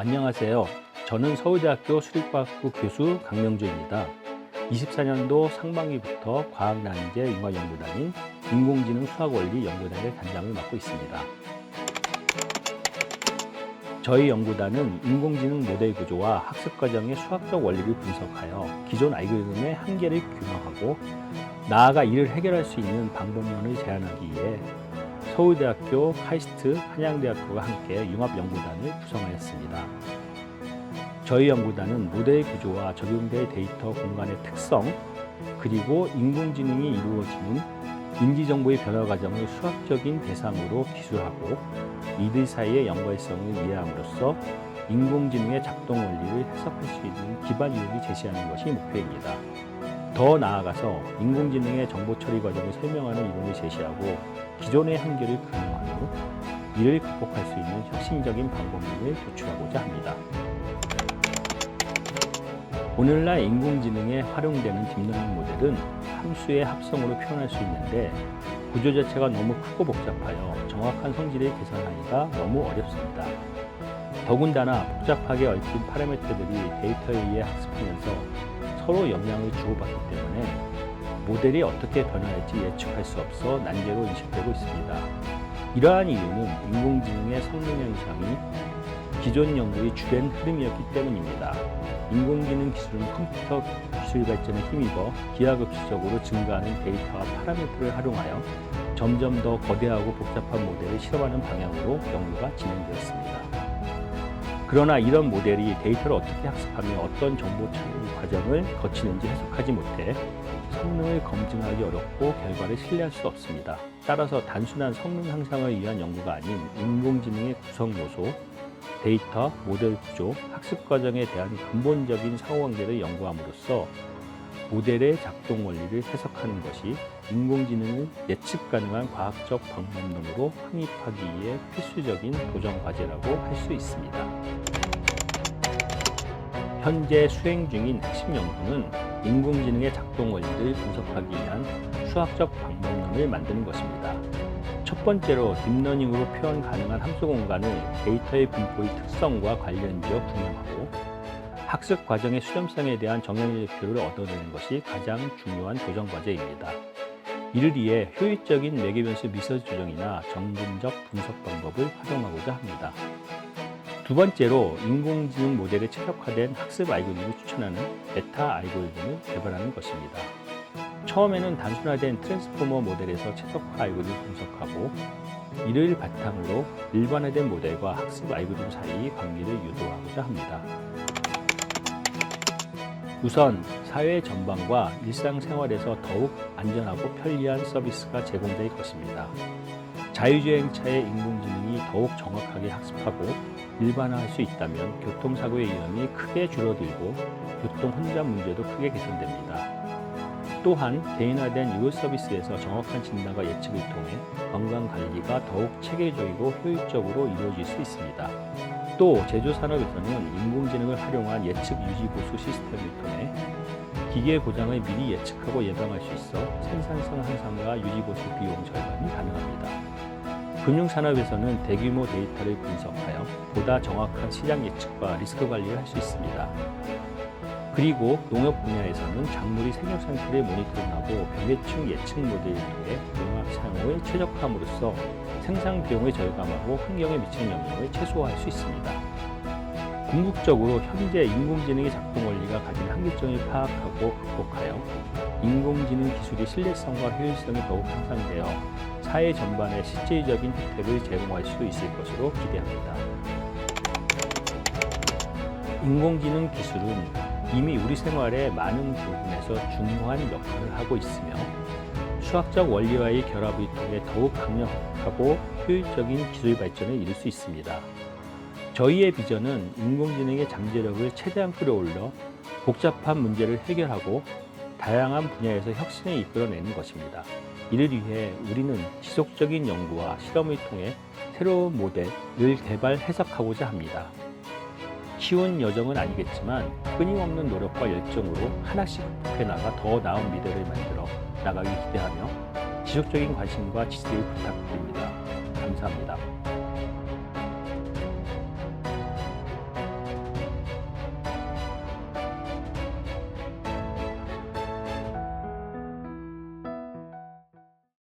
안녕하세요. 저는 서울대학교 수립과학부 교수 강명주입니다. 24년도 상반기부터 과학난이제 융합연구단인 인공지능 수학원리 연구단의 단장을 맡고 있습니다. 저희 연구단은 인공지능 모델 구조와 학습 과정의 수학적 원리를 분석하여 기존 알고리즘의 한계를 규명하고 나아가 이를 해결할 수 있는 방법론을 제안하기 위해 서울대학교, 카이스트, 한양대학교가 함께 융합연구단을 구성하였습니다. 저희 연구단은 모델 구조와 적용될 데이터 공간의 특성, 그리고 인공지능이 이루어지는 인지정보의 변화 과정을 수학적인 대상으로 기술하고 이들 사이의 연관성을 이해함으로써 인공지능의 작동 원리를 해석할 수 있는 기반 이론을 제시하는 것이 목표입니다. 더 나아가서 인공지능의 정보 처리 과정을 설명하는 이론을 제시하고 기존의 한계를 후 이를 극복할 수 있는 혁신적인 방법론을 도출하고자 합니다. 오늘날 인공지능에 활용되는 딥러닝 모델은 함수의 합성으로 표현할 수 있는데 구조 자체가 너무 크고 복잡하여 정확한 성질을 계산하기가 너무 어렵습니다. 더군다나 복잡하게 얽힌 파라미터들이 데이터에 의해 학습하면서 서로 영향을 주고받기 때문에 모델이 어떻게 변화할지 예측할 수 없어 난제로 인식되고 있습니다. 이러한 이유는 인공지능의 성능 향상이 기존 연구의 주된 흐름이었기 때문입니다. 인공지능 기술은 컴퓨터 기술 발전에 힘입어 기하급수적으로 증가하는 데이터와 파라미터를 활용하여 점점 더 거대하고 복잡한 모델을 실험하는 방향으로 연구가 진행되었습니다. 그러나 이런 모델이 데이터를 어떻게 학습하며 어떤 정보 처리 과정을 거치는지 해석하지 못해 성능을 검증하기 어렵고 결과를 신뢰할 수 없습니다. 따라서 단순한 성능 향상을 위한 연구가 아닌 인공지능의 구성 요소, 데이터, 모델 구조, 학습 과정에 대한 근본적인 상호관계를 연구함으로써 모델의 작동 원리를 해석하는 것이 인공지능을 예측 가능한 과학적 방법론으로 확립하기 위해 필수적인 도전 과제라고 할 수 있습니다. 현재 수행 중인 핵심 연구는 인공지능의 작동 원리를 분석하기 위한 수학적 방법론을 만드는 것입니다. 첫 번째로 딥러닝으로 표현 가능한 함수 공간을 데이터의 분포의 특성과 관련지어 구명하고 학습 과정의 수렴성에 대한 정형일표를 얻어내는 것이 가장 중요한 도전 과제입니다. 이를 위해 효율적인 매개변수 미서 조정이나 정근적 분석 방법을 활용하고자 합니다. 두 번째로 인공지능 모델에 최적화된 학습 알고리즘을 추천하는 베타 알고리즘을 개발하는 것입니다. 처음에는 단순화된 트랜스포머 모델에서 최적화 알고리즘을 분석하고 이를 바탕으로 일반화된 모델과 학습 알고리즘 사이의 관계를 유도하고자 합니다. 우선 사회 전반과 일상생활에서 더욱 안전하고 편리한 서비스가 제공될 것입니다. 자율주행차의 인공지능이 더욱 정확하게 학습하고 일반화할 수 있다면 교통사고의 위험이 크게 줄어들고 교통 혼잡 문제도 크게 개선됩니다. 또한 개인화된 의료 서비스에서 정확한 진단과 예측을 통해 건강 관리가 더욱 체계적이고 효율적으로 이루어질 수 있습니다. 또 제조 산업에서는 인공지능을 활용한 예측 유지 보수 시스템을 통해 기계 고장을 미리 예측하고 예방할 수 있어 생산성 향상과 유지 보수 비용 절감이 가능합니다. 금융산업에서는 대규모 데이터를 분석하여 보다 정확한 시장 예측과 리스크 관리를 할 수 있습니다. 그리고 농업 분야에서는 작물의 생육 상태를 모니터링하고 병해충 예측 모델을 통해 농약 사용을 최적화함으로써 생산 비용을 절감하고 환경에 미치는 영향을 최소화할 수 있습니다. 궁극적으로 현재 인공지능의 작동 원리가 가진 한계점을 파악하고 극복하여 인공지능 기술의 신뢰성과 효율성이 더욱 향상되어 사회 전반에 실질적인 혜택을 제공할 수 있을 것으로 기대합니다. 인공지능 기술은 이미 우리 생활의 많은 부분에서 중요한 역할을 하고 있으며 수학적 원리와의 결합을 통해 더욱 강력하고 효율적인 기술 발전을 이룰 수 있습니다. 저희의 비전은 인공지능의 잠재력을 최대한 끌어올려 복잡한 문제를 해결하고 다양한 분야에서 혁신을 이끌어내는 것입니다. 이를 위해 우리는 지속적인 연구와 실험을 통해 새로운 모델을 개발 해석하고자 합니다. 쉬운 여정은 아니겠지만 끊임없는 노력과 열정으로 하나씩 극복해 나가 더 나은 미래를 만들어 나가기 기대하며 지속적인 관심과 지지를 부탁드립니다. 감사합니다.